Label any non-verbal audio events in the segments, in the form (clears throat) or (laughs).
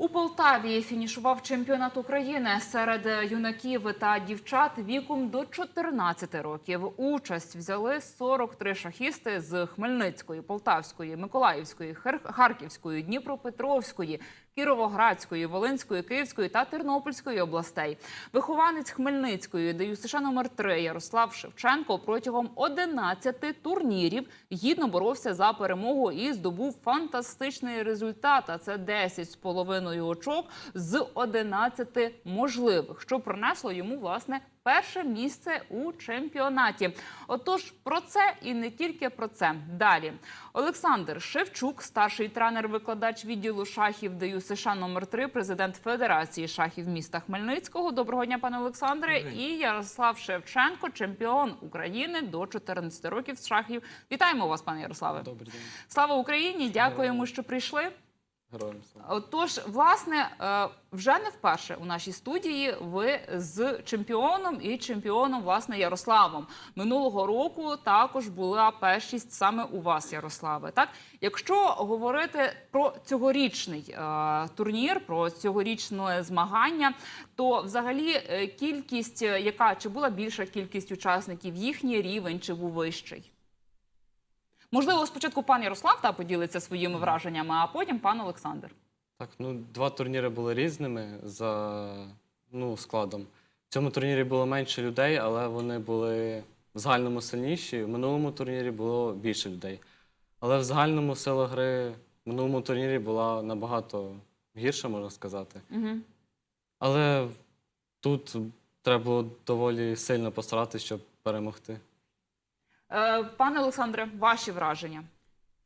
У Полтаві фінішував чемпіонат України серед юнаків та дівчат віком до 14 років. Участь взяли 43 шахісти з Хмельницької, Полтавської, Миколаївської, Харківської, Дніпропетровської, Кіровоградської, Волинської, Київської та Тернопільської областей. Вихованець Хмельницької ДЮСШ номер 3 Ярослав Шевченко протягом 11 турнірів гідно боровся за перемогу і здобув фантастичний результат. А це 10 з половиною очок з 11 можливих, що принесло йому власне перше місце у чемпіонаті. Отож, про це і не тільки про це. Далі Олександр Шевчук, старший тренер-викладач відділу шахів ДЮ США номер 3 президент Федерації шахів міста Хмельницького. Доброго дня, пане Олександре. І Ярослав Шевченко, чемпіон України до 14 років з шахів. Вітаємо вас, пане Ярославе. Добрий день. Слава Україні! Дякуємо, що прийшли. Героям слава. Отож, власне, е, вже не вперше у нашій студії ви з чемпіоном і чемпіоном, власне, Ярославом. Минулого року також була першість саме у вас, Ярославе. Так, якщо говорити про цьогорічний е, турнір, про цьогорічне змагання, то взагалі е, кількість, е, яка чи була більша кількість учасників, їхній рівень чи був вищий? Можливо, спочатку пан Ярослав та поділиться своїми враженнями, а потім пан Олександр. Так, ну два турніри були різними за ну, складом. В цьому турнірі було менше людей, але вони були в загальному сильніші. В минулому турнірі було більше людей. Але в загальному сила гри в минулому турнірі була набагато гірша, можна сказати. Угу. Але тут треба було доволі сильно постаратися, щоб перемогти. Е, пане Олександре, ваші враження.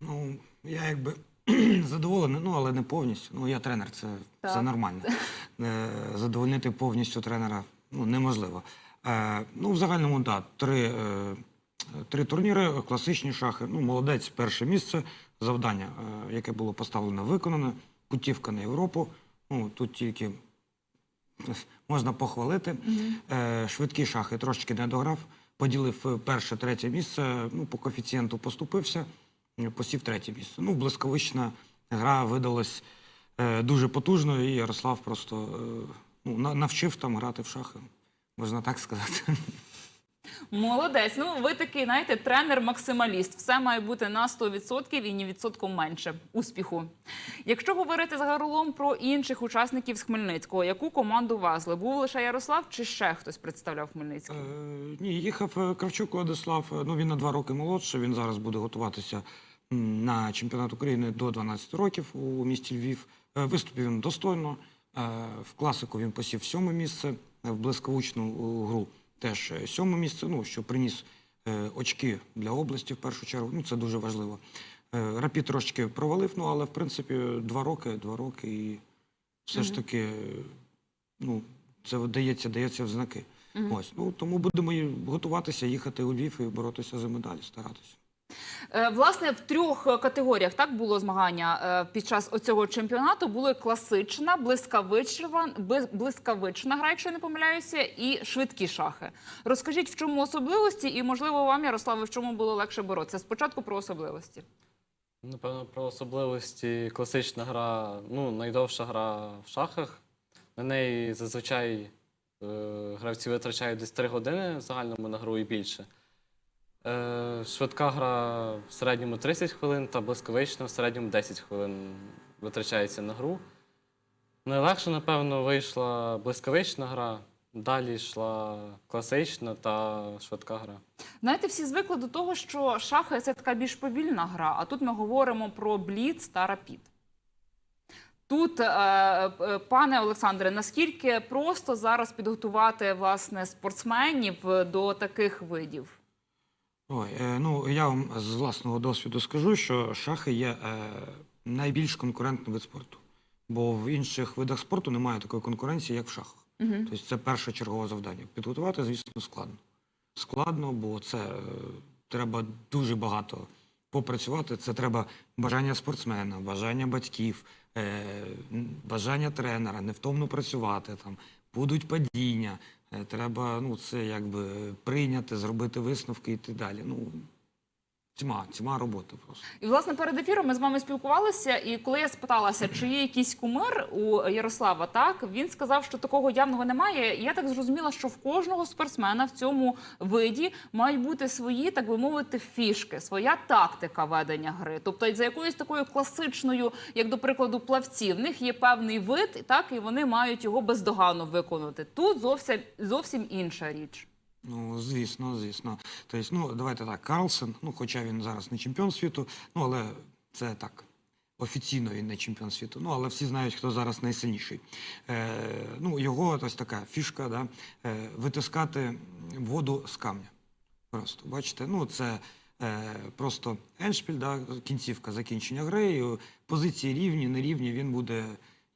Ну, я якби (clears throat) задоволений, ну але не повністю. Ну, я тренер, це Так. все нормально. (laughs) Е, Задовольнити повністю тренера ну, неможливо. Е, ну, в загальному, так, три, е, три турніри, класичні шахи. Ну, молодець, перше місце. Завдання, яке було поставлено, виконане. Путівка на Європу. Ну, тут тільки можна похвалити. Е, швидкі шахи трошки не дограв. Поділив е, перше, третє місце. Ну, по коефіцієнту поступився, е, посів третє місце. Ну, блискавична гра видалась е, дуже потужною, і Ярослав просто е, ну, на- навчив там грати в шахи. Можна так сказати. Молодець. Ну, ви такий, знаєте, тренер-максималіст. Все має бути на 100% і ні відсотком менше успіху. Якщо говорити загалом про інших учасників з Хмельницького, яку команду везли? Був лише Ярослав чи ще хтось представляв Хмельницький? Е, ні, їхав е, Кравчук Владислав. Е, Ну, він на два роки молодший. Він зараз буде готуватися на чемпіонат України до 12 років у місті Львів. Е, Виступив він достойно. В класику він посів сьоме місце, в блискавичну е, гру теж е, сьоме місце, ну, що приніс е, очки для області в першу чергу. Ну, це дуже важливо. Рапі Рапід трошки провалив, ну, але в принципі два роки, два роки і все ж таки, е, ну, це дається, дається в знаки. Ось, ну тому будемо готуватися, їхати у Львів і боротися за медалі, старатися. Е, Власне, в трьох е, категоріях так було змагання е, під час оцього чемпіонату. Були класична, блискавична, блискавична гра, якщо я не помиляюся, і швидкі шахи. Розкажіть, в чому особливості, і можливо вам, Ярославе, в чому було легше боротися? Спочатку про особливості. Напевно, про особливості класична гра, ну, найдовша гра в шахах. На неї зазвичай гравці витрачають десь 3 години в загальному на гру і більше. Е, швидка гра в середньому 30 хвилин та блискавична в середньому 10 хвилин витрачається на гру. Найлегше, напевно, вийшла блискавична гра, далі йшла класична та швидка гра. Знаєте, всі звикли до того, що шахи це така більш повільна гра, а тут ми говоримо про бліц та рапід. Тут, е, е, пане Олександре, наскільки просто зараз підготувати власне спортсменів до таких видів? Ой, е, ну я вам з власного досвіду скажу, що шахи є е, найбільш конкурентний вид спорту. Бо в інших видах спорту немає такої конкуренції, як в шахах. Угу. Тобто це перше чергове завдання. Підготувати, звісно, складно. Складно, бо це е, треба дуже багато попрацювати. Це треба бажання спортсмена, бажання батьків, е, бажання тренера, невтомно працювати. Там будуть падіння. Е, треба ну, це якби прийняти, зробити висновки і так далі. Ну, тьма, тьма роботи просто. І власне перед ефіром ми з вами спілкувалися. І коли я спиталася, чи є якийсь кумир у Ярослава, так він сказав, що такого явного немає. І я так зрозуміла, що в кожного спортсмена в цьому виді мають бути свої, так би мовити, фішки, своя тактика ведення гри. Тобто, за якоюсь такою класичною, як до прикладу, плавці, в них є певний вид, так і вони мають його бездоганно виконати. Тут зовсім зовсім інша річ. Ну, звісно, звісно. Тобто, ну, давайте так, Карлсен, ну, хоча він зараз не чемпіон світу, ну, але це так. Офіційно він не чемпіон світу, ну але всі знають, хто зараз найсильніший. Е, ну, його ось така фішка, да, е, витискати воду з камня. Просто бачите, ну це е, просто еншпіль, да, кінцівка закінчення гри. Позиції рівні, нерівні, він буде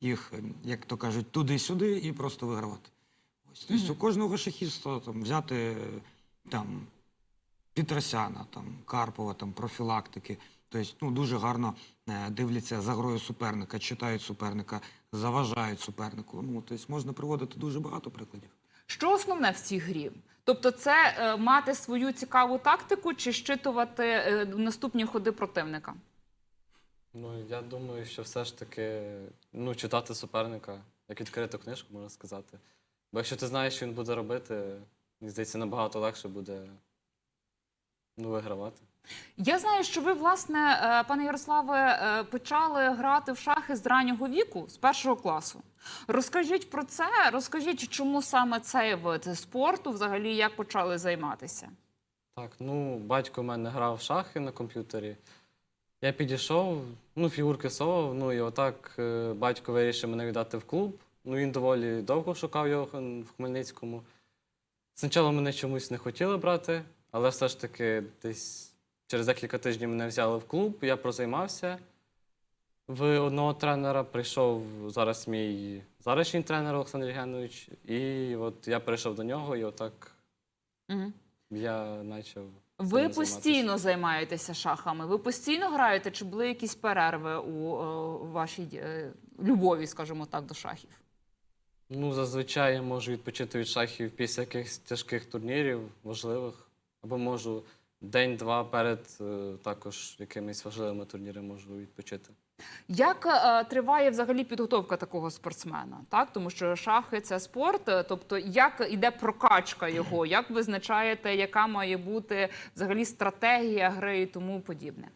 їх, е, як то кажуть, туди-сюди і просто вигравати. Тобто у кожного шахіста там, взяти там, Петросяна, там, Карпова, там, профілактики. Тобто, ну, дуже гарно е, дивляться за грою суперника, читають суперника, заважають супернику. Ну, тобто, можна приводити дуже багато прикладів. Що основне в цій грі? Тобто, це е, мати свою цікаву тактику чи щитувати е, наступні ходи противника? Ну, я думаю, що все ж таки ну, читати суперника, як відкриту книжку, можна сказати. Бо якщо ти знаєш, що він буде робити, мені здається, набагато легше буде ну, вигравати. Я знаю, що ви, власне, е, пане Ярославе, е, почали грати в шахи з раннього віку, з першого класу. Розкажіть про це, розкажіть, чому саме цей вид спорту, взагалі, як почали займатися? Так, ну, батько в мене грав в шахи на комп'ютері. Я підійшов, ну, фігурки совав, ну і отак е, батько вирішив мене віддати в клуб. Ну, він доволі довго шукав його в Хмельницькому. Спочатку мене чомусь не хотіли брати, але все ж таки десь через декілька тижнів мене взяли в клуб, я прозаймався. В одного тренера прийшов зараз мій зарашній тренер Олександр Євгенович, і от я прийшов до нього, і отак Угу. я почав. Ви постійно займаєтеся шахами? Ви постійно граєте, чи були якісь перерви у е, вашій е, любові, скажімо так, до шахів? Ну, зазвичай я можу відпочити від шахів після якихось тяжких турнірів, важливих, або можу день-два перед е, також якимись важливими турнірами можу відпочити. Як е, триває взагалі підготовка такого спортсмена? Так, тому що шахи це спорт. е, Тобто, як іде прокачка його, як визначаєте, яка має бути взагалі стратегія гри і тому подібне?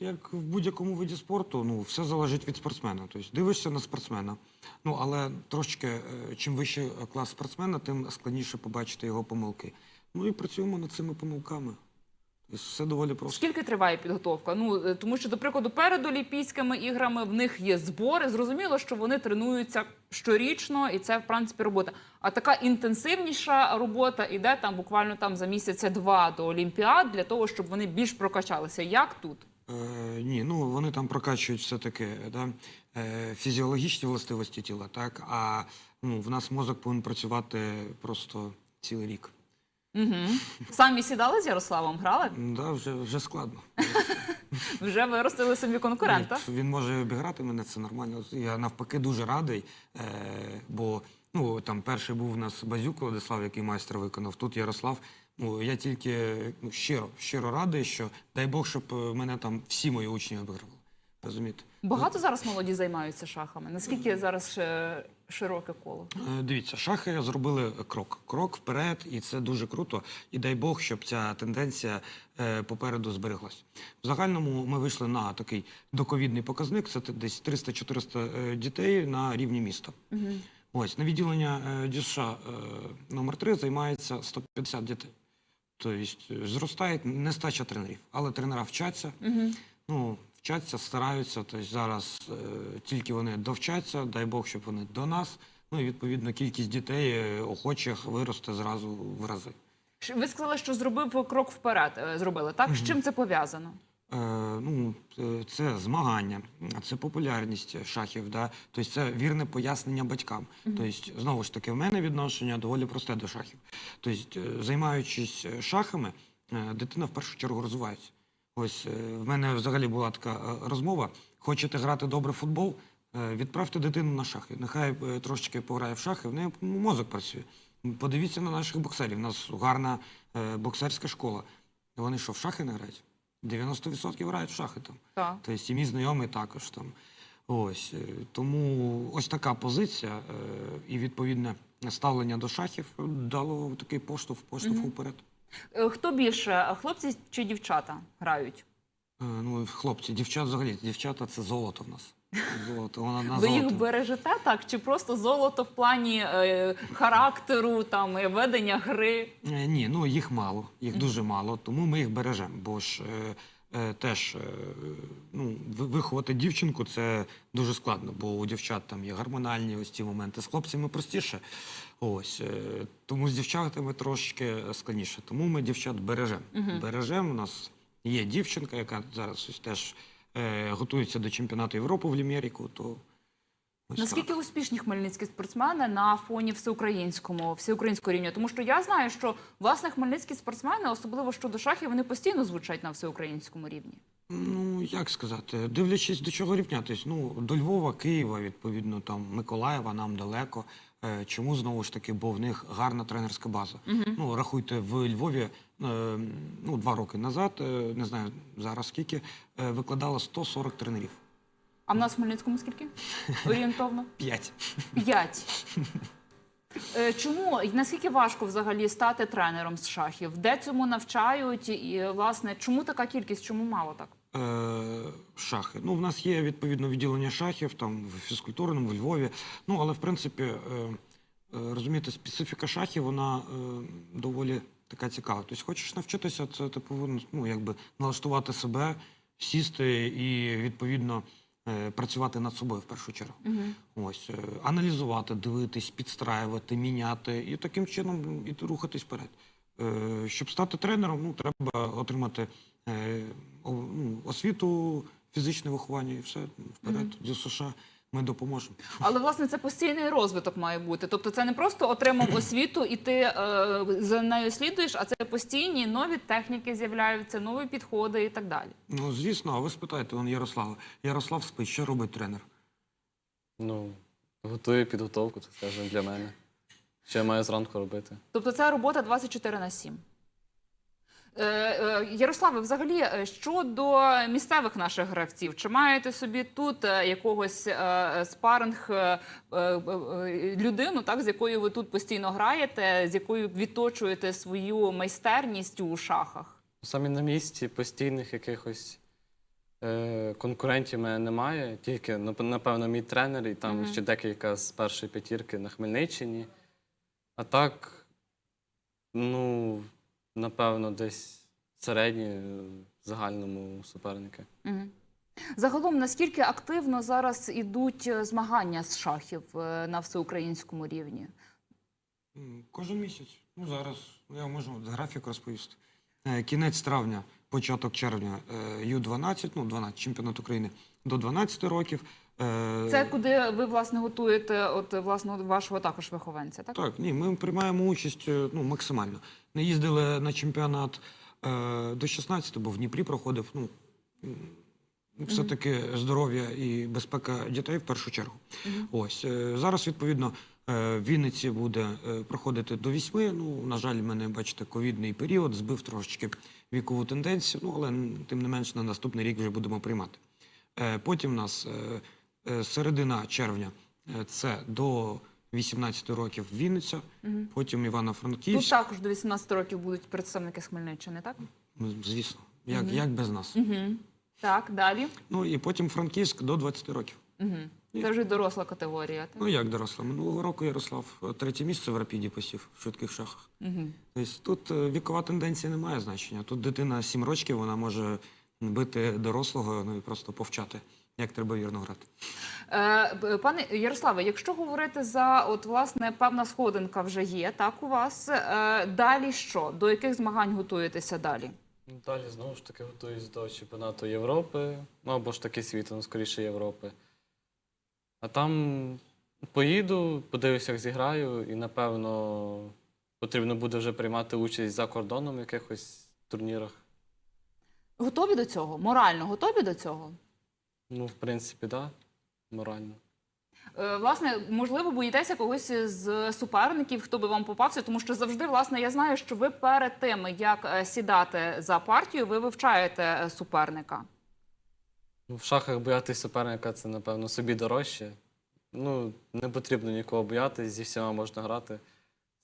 Як в будь-якому виді спорту, ну все залежить від спортсмена. Тобто дивишся на спортсмена. Ну але трошки е, чим вищий клас спортсмена, тим складніше побачити його помилки. Ну і працюємо над цими помилками. Тобто все доволі просто. Скільки триває підготовка? Ну е, тому що, до прикладу, перед Олімпійськими іграми в них є збори. Зрозуміло, що вони тренуються щорічно, і це в принципі робота. А така інтенсивніша робота іде там буквально там за місяця два до Олімпіад для того, щоб вони більш прокачалися. Як тут? Е, ні, ну вони там прокачують все-таки да, е, фізіологічні властивості тіла, так? А ну, в нас мозок повинен працювати просто цілий рік. Угу. Самі сідали з Ярославом, грали? М, Да, вже, вже складно. (laughs) Вже виростили собі конкурента. Ні, Він може обіграти мене, це нормально. Я навпаки дуже радий, е, бо ну, там перший був у нас Базюк Владислав, який майстер виконав, тут Ярослав. Ну, я тільки ну, щиро, щиро радий, що дай Бог, щоб е, мене там всі мої учні обігрували. Розумієте? Багато зараз молоді займаються шахами. Наскільки зараз е, широке коло? Е, Дивіться, шахи зробили крок. Крок вперед, і це дуже круто. І дай Бог, щоб ця тенденція е, попереду збереглась. В загальному ми вийшли на такий доковідний показник. Це десь 300-400 е, дітей на рівні міста. Угу. Ось на відділення е, ДЮСШ е, номер 3 займається 150 дітей. Тобто е, зростає нестача тренерів, але тренера вчаться. Угу. Ну, вчаться, стараються. Тобто зараз е, тільки вони довчаться, дай Бог, щоб вони до нас. Ну і відповідно кількість дітей е, охочих виросте зразу в рази. Ви сказали, що зробив крок вперед. е, Зробили так. З чим це пов'язано? Е, ну, е, це змагання, це популярність шахів, да? тобто це вірне пояснення батькам. Тобто, знову ж таки, в мене відношення доволі просте до шахів. Тобто, е, займаючись шахами, дитина в першу чергу розвивається. Ось в мене взагалі була така розмова. Хочете грати добре в футбол? Відправте дитину на шахи. Нехай трошечки пограє в шахи, в неї мозок працює. Подивіться на наших боксерів. У нас гарна боксерська школа. Вони що, в шахи не грають? 90% грають в шахи там. Так. Тобто і мій знайомий також там. Ось е, тому ось така позиція е, і відповідне ставлення до шахів дало такий поштовх, поштовх уперед. Е, Хто більше, хлопці чи дівчата грають? Ну, хлопці, дівчат взагалі, дівчата це золото в нас. Золото, вона на Ви їх бережете так? Чи просто золото в плані е, характеру, там е, ведення гри? Е, Ні, ну їх мало, їх дуже мало, тому ми їх бережемо. Бо ж е, е, теж е, ну, ви- виховати дівчинку це дуже складно, бо у дівчат там є гормональні ось ці моменти. З хлопцями простіше. Ось е, тому з дівчатами трошки складніше. Тому ми дівчат бережемо. Бережемо. У нас є дівчинка, яка зараз ось теж е, готується до чемпіонату Європи в Лімєріку. То ось Наскільки так. успішні хмельницькі спортсмени на фоні всеукраїнському, всеукраїнського рівня? Тому що я знаю, що власне хмельницькі спортсмени, особливо щодо шахів, вони постійно звучать на всеукраїнському рівні. Ну, як сказати, дивлячись до чого рівнятись. Ну, до Львова, Києва, відповідно, там Миколаєва нам далеко. Е, Чому знову ж таки, бо в них гарна тренерська база. Ну, рахуйте, в Львові е, ну, два роки назад, е, не знаю зараз скільки, викладала викладало 140 тренерів. А в нас в Хмельницькому скільки? (laughs) Орієнтовно? П'ять. П'ять. Е, Чому і наскільки важко взагалі стати тренером з шахів? Де цьому навчають? І власне, чому така кількість? Чому мало так? Е, шахи. Ну, в нас є відповідно відділення шахів там в фізкультурному, в Львові. Ну, але в принципі, е, е, розумієте, специфіка шахів, вона доволі така цікава. Тобто, хочеш навчитися, це ти повинен ну, якби налаштувати себе, сісти і відповідно працювати над собою в першу чергу. Ось е, аналізувати, дивитись, підстраювати, міняти і таким чином і рухатись вперед. Е, Щоб стати тренером, ну треба отримати е, ну, освіту, фізичне виховання і все вперед. До США ми допоможемо. Але власне це постійний розвиток має бути. Тобто, це не просто отримав (clears throat) освіту і ти е, за нею слідуєш, а це постійні нові техніки з'являються, нові підходи і так далі. Ну звісно, а ви спитаєте, он Ярослава. Ярослав спить, що робить тренер? Ну, готую підготовку, так скажемо, для мене. Що я маю зранку робити? Тобто це робота 24 на 7. Е, е, Ярославе, взагалі, е, щодо місцевих наших гравців, чи маєте собі тут якогось спаринг людину, так, з якою ви тут постійно граєте, з якою відточуєте свою майстерність у шахах? Самі на місці постійних якихось е, конкурентів мене немає. Тільки, напевно, мій тренер і там Мгм. ще декілька з першої п'ятірки на Хмельниччині. А так, ну, напевно, десь середні е, в загальному суперники. Загалом, наскільки активно зараз ідуть е, змагання з шахів е, на всеукраїнському рівні? Кожен місяць. Ну зараз я можу графік розповісти. Кінець травня, початок червня, е, Ю-12, ну 12, чемпіонат України до 12 років. Це куди ви власне готуєте от власне вашого також вихованця, так? Так, ні, ми приймаємо участь ну, максимально. Не їздили на чемпіонат е, до 16, бо в Дніпрі проходив. Ну, все-таки здоров'я і безпека дітей в першу чергу. Ось е, зараз, відповідно, е, в Вінниці буде проходити до 8. Ну, на жаль, мене, бачите, ковідний період, збив трошечки вікову тенденцію, ну, але тим не менш на наступний рік вже будемо приймати. Потім у нас середина червня це до 18 років Вінниця, потім Тут Івано-Франківськ. також до 18 років будуть представники з Хмельниччини, так? Ну, Звісно, як, як без нас. Угу. Так, далі. Ну і потім Франківськ до 20 років. Угу. Це вже доросла категорія. Так? Ну як доросла? Минулого року Ярослав е, третє місце в рапіді посів в швидких шахах. Угу. Тобто тут е, вікова тенденція не має значення. Тут дитина 7 років, вона може бити дорослого, ну і просто повчати, як треба вірно грати. Е, пане Ярославе, якщо говорити за от власне певна сходинка вже є, так у вас е, далі що? До яких змагань готуєтеся далі? Далі знову ж таки готуюсь до чемпіонату Європи, ну або ж таки світу, ну скоріше Європи. А там поїду, подивлюся, як зіграю, і напевно потрібно буде вже приймати участь за кордоном в якихось турнірах. Готові до цього? Морально готові до цього? Ну, в принципі, так, да, морально. Е, Власне, можливо, боїтеся когось з суперників, хто би вам попався, тому що завжди, власне, я знаю, що ви перед тим, як е, сідати за партію, ви вивчаєте е, суперника. Ну, в шахах боятись суперника це, напевно, собі дорожче. Ну, не потрібно нікого боятись, зі всіма можна грати.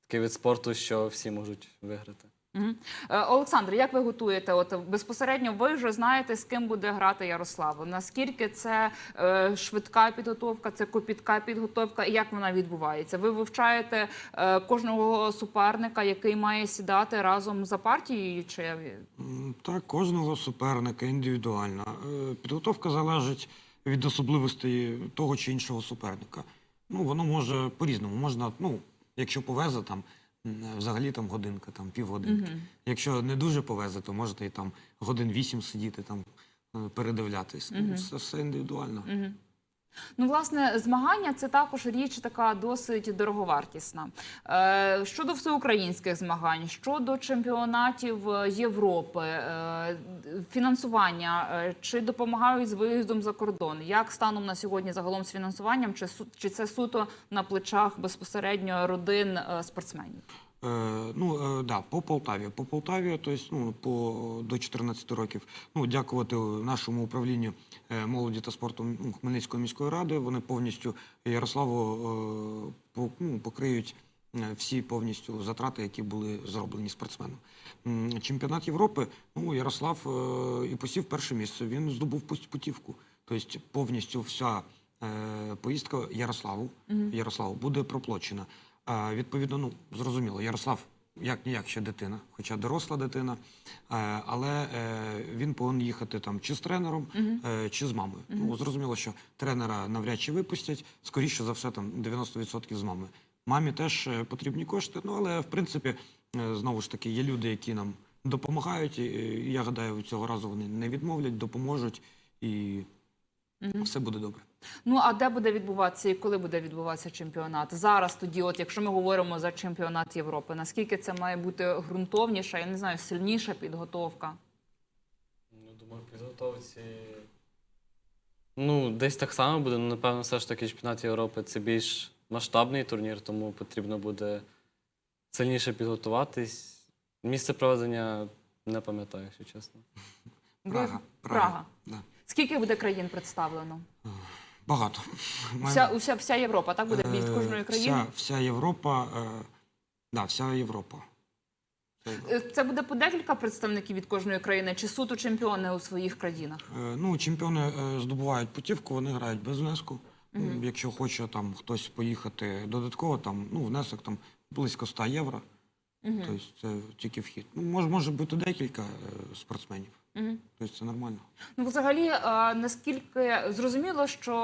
Такий вид спорту, що всі можуть виграти. Е, Олександр, як ви готуєте? От безпосередньо ви вже знаєте, з ким буде грати Ярослав. Наскільки це е, швидка підготовка, це копітка підготовка, і як вона відбувається? Ви вивчаєте е, кожного суперника, який має сідати разом за партією? Чи Так, кожного суперника індивідуальна. Е, Підготовка залежить від особливостей того чи іншого суперника. Ну, воно може по-різному. Можна, ну, якщо повезе, там взагалі там годинка, там півгодинки. Угу. Якщо не дуже повезе, то можете і там годин вісім сидіти, там е, передивлятись. Угу. Все, все індивідуально. Мгм. Ну, власне, змагання це також річ така досить дороговартісна. Е, щодо всеукраїнських змагань, щодо чемпіонатів е, Європи, е, фінансування, чи допомагають з виїздом за кордон? Як станом на сьогодні загалом з фінансуванням? Чи, чи це суто на плечах безпосередньо родин спортсменів? Е, ну, е, да, по Полтаві. По Полтаві, тобто, ну, по, до 14 років, ну, дякувати нашому управлінню е, молоді та спорту ну, Хмельницької міської ради, вони повністю Ярославу ну, покриють всі повністю затрати, які були зроблені спортсменом. Чемпіонат Європи, ну, Ярослав і посів перше місце, він здобув пут- путівку. Тобто повністю вся поїздка Ярославу, Ярославу буде проплачена. А, відповідно, ну зрозуміло, Ярослав як ніяк ще дитина, хоча доросла дитина, е, але е, він повинен їхати там чи з тренером, е, чи з мамою. Ну зрозуміло, що тренера навряд чи випустять, скоріше за все, там 90% з мами. Мамі теж потрібні кошти. Ну але в принципі, знову ж таки, є люди, які нам допомагають. І, я гадаю, цього разу вони не відмовлять, допоможуть, і все буде добре. Ну а де буде відбуватися і коли буде відбуватися чемпіонат? Зараз тоді, от якщо ми говоримо за чемпіонат Європи, наскільки це має бути ґрунтовніша, я не знаю, сильніша підготовка? Ну, думаю, підготовці. Ну, десь так само буде. Ну, напевно, все ж таки чемпіонат Європи це більш масштабний турнір, тому потрібно буде сильніше підготуватись. Місце проведення не пам'ятаю, якщо чесно. Ви- Прага. Прага. Да. Скільки буде країн представлено? Багато. Вся, уся, вся Європа, так буде від Е, кожної країни? Вся, вся Європа. Е, да, вся Європа. Е, Це буде по декілька представників від кожної країни, чи суто чемпіони у своїх країнах? Е, ну, чемпіони здобувають путівку, вони грають без внеску. Ну, якщо хоче там хтось поїхати додатково, там ну, внесок там близько 100 євро. Тобто це тільки вхід. Ну, може, може бути декілька спортсменів. Мгм. Тобто це нормально. Ну, взагалі, е, наскільки зрозуміло, що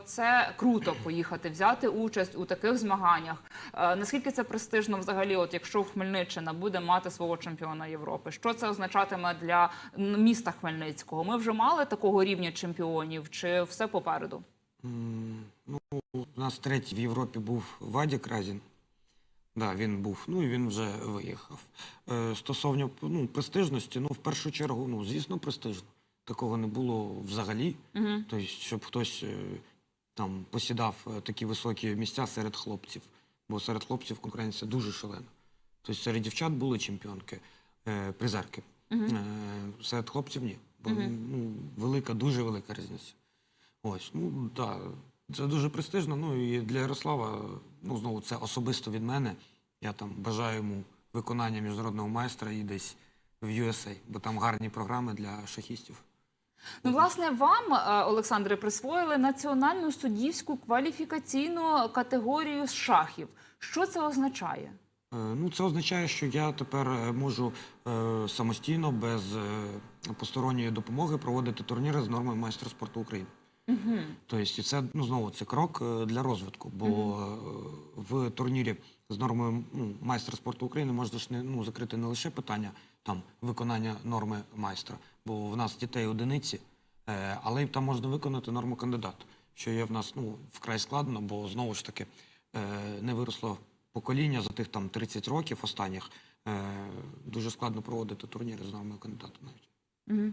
е, це круто поїхати, взяти участь у таких змаганнях. Е, Наскільки це престижно взагалі, от якщо Хмельниччина буде мати свого чемпіона Європи, що це означатиме для міста Хмельницького? Ми вже мали такого рівня чемпіонів, чи все попереду? Ну, у нас третій в Європі був Вадік Разін. Да, він був, ну і він вже виїхав. Е, стосовно ну, престижності, ну, в першу чергу, ну, звісно, престижно. Такого не було взагалі. Угу. Тобто, щоб хтось е, там посідав е, такі високі місця серед хлопців. Бо серед хлопців конкуренція дуже шалена. Тобто серед дівчат були чемпіонки, е, призерки. Е, серед хлопців ні. Бо ну, велика, дуже велика різниця. Ось, ну так, це дуже престижно. Ну і для Ярослава, ну знову це особисто від мене. Я там бажаю йому виконання міжнародного майстра і десь в USA, бо там гарні програми для шахістів. Ну, власне, вам, е, Олександре, присвоїли національну суддівську кваліфікаційну категорію з шахів. Що це означає? Е, Ну, це означає, що я тепер е, можу е, самостійно, без е, посторонньої допомоги проводити турніри з нормою майстра спорту України. Угу. Тобто, це ну знову це крок е, для розвитку. Бо е, в турнірі з нормою ну, майстра спорту України можна ж не ну закрити не лише питання там виконання норми майстра, бо в нас дітей одиниці, е, але й там можна виконати норму кандидата, що є в нас ну вкрай складно, бо знову ж таки не виросло покоління за тих там 30 років останніх. Дуже складно проводити турніри з нормою кандидата навіть. Угу.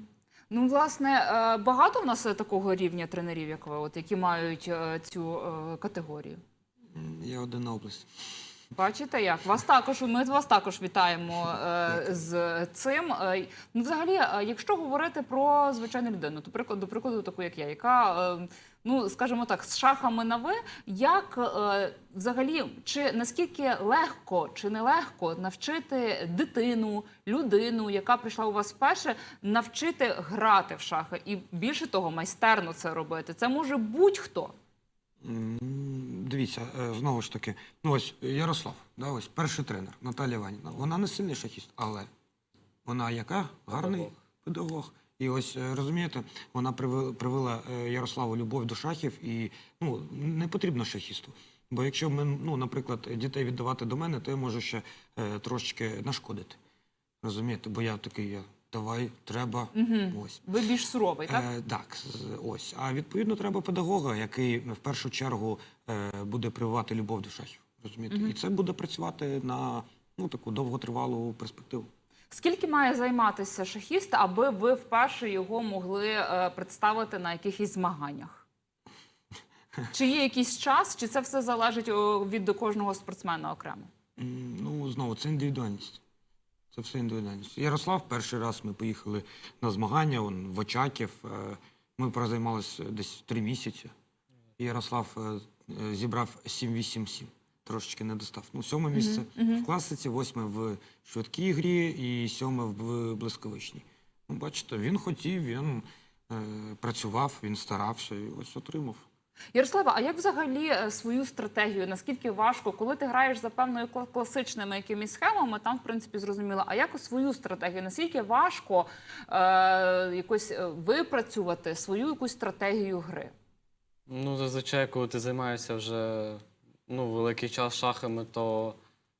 Ну, власне, е, багато в нас е, такого рівня тренерів, як ви, от, які мають е, цю категорію. Я один область. Бачите, як вас також ми вас також вітаємо е, з цим. Е, ну, взагалі, е, якщо говорити про звичайну людину, то приклад до прикладу, таку як я, яка е, ну скажімо так, з шахами на ви, як е, взагалі, чи наскільки легко чи нелегко навчити дитину, людину, яка прийшла у вас вперше, навчити грати в шахи, і більше того, майстерно це робити. Це може будь-хто. Дивіться, е, знову ж таки, ну ось Ярослав, да, ось перший тренер Наталія Іванівна. Вона не сильний шахіст, але вона яка? Гарний Педагог. І ось е, розумієте, вона привела, е, Ярославу любов до шахів, і ну не потрібно шахісту. Бо якщо ми, ну, наприклад, дітей віддавати до мене, то я можу ще трошечки нашкодити. Розумієте? Бо я такий, я, давай, треба. Угу. Ось. Ви більш суровий, так? Е, так, ось. А відповідно треба педагога, який в першу чергу е, буде прививати любов до шахів. Розумієте? І це буде працювати на ну, таку довготривалу перспективу. Скільки має займатися шахіст, аби ви вперше його могли е, представити на якихось змаганнях? (laughs) Чи є якийсь час, чи це все залежить від кожного спортсмена окремо? Ну, знову, це індивідуальність. Це все індивідуальність. Ярослав, перший раз ми поїхали на змагання, он, в Очаків. Е, Ми прозаймалися десь три місяці. Ярослав е, е, зібрав 7-8-7. Трошечки не достав. Ну, сьоме місце в класиці, восьме в швидкій грі і сьоме в блискавичній. Ну, бачите, він хотів, він е, працював, він старався і ось отримав. Ярослава, а як взагалі е, свою стратегію? Наскільки важко, коли ти граєш за певною класичними якимись схемами, там в принципі зрозуміло. А як свою стратегію? Наскільки важко е, якось е, випрацювати свою якусь стратегію гри? Ну, зазвичай, коли ти займаєшся вже ну, великий час шахами, то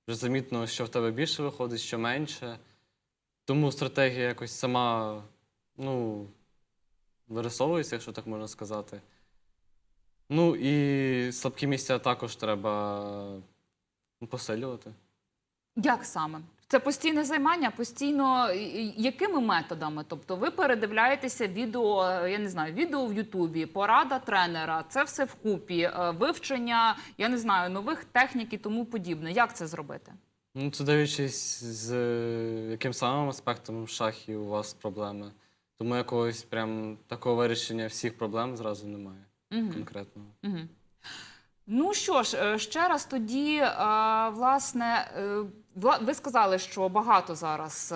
вже замітно, що в тебе більше виходить, що менше. Тому стратегія якось сама ну, вирисовується, якщо так можна сказати. Ну і слабкі місця також треба посилювати. Як саме? Це постійне займання, постійно якими методами? Тобто ви передивляєтеся відео, я не знаю, відео в Ютубі, порада тренера, це все вкупі, е, вивчення, я не знаю, нових технік і тому подібне. Як це зробити? Ну, це дивлячись, з е, яким самим аспектом шахів у вас проблеми. Тому якогось прям такого вирішення всіх проблем зразу немає Угу. конкретного. Угу. Ну що ж, е, ще раз тоді, е, власне, е, вла- ви сказали, що багато зараз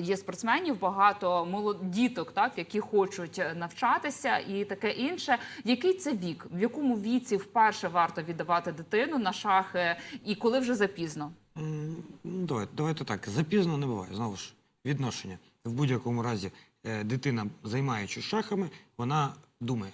є спортсменів, багато молод- діток, так, які хочуть навчатися і таке інше. Який це вік? В якому віці вперше варто віддавати дитину на шахи, і коли вже запізно? Ну, давайте, давайте так. Запізно не буває. Знову ж, відношення. В будь-якому разі дитина, займаючись шахами, вона думає.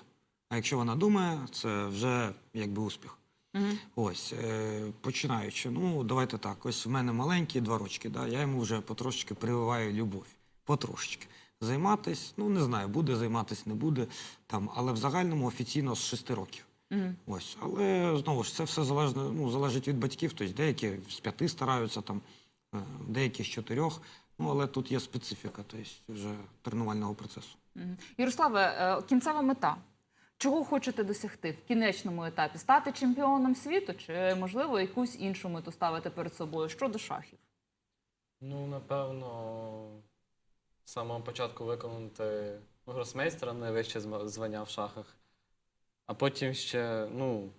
А якщо вона думає, це вже якби успіх. Угу. Ось, е, починаючи, ну давайте так. Ось в мене маленькі два рочки, да, я йому вже потрошечки прививаю любов. Потрошечки. Займатись, ну не знаю, буде займатись, не буде там, але в загальному офіційно з 6 років. Угу. Ось, але знову ж це все залежно, ну, залежить від батьків. Тобто деякі з п'яти стараються, там, е, деякі з чотирьох. Ну, але тут є специфіка, тобто вже тренувального процесу. Мгм. Ярославе, е, кінцева мета. Чого хочете досягти в кінечному етапі? Стати чемпіоном світу чи, можливо, якусь іншу мету ставити перед собою щодо шахів? Ну, напевно, з самого початку виконати гросмейстера найвище звання в шахах, а потім ще ну,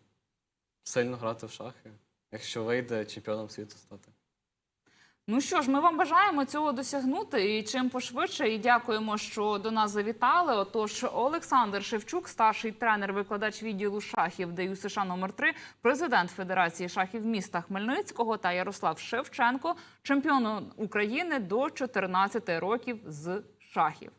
сильно грати в шахи, якщо вийде чемпіоном світу стати. Ну що ж, ми вам бажаємо цього досягнути і чим пошвидше. І дякуємо, що до нас завітали. Отож, Олександр Шевчук, старший тренер, викладач відділу шахів ДЮСШ США номер 3 президент Федерації шахів міста Хмельницького та Ярослав Шевченко, чемпіон України до 14 років з шахів.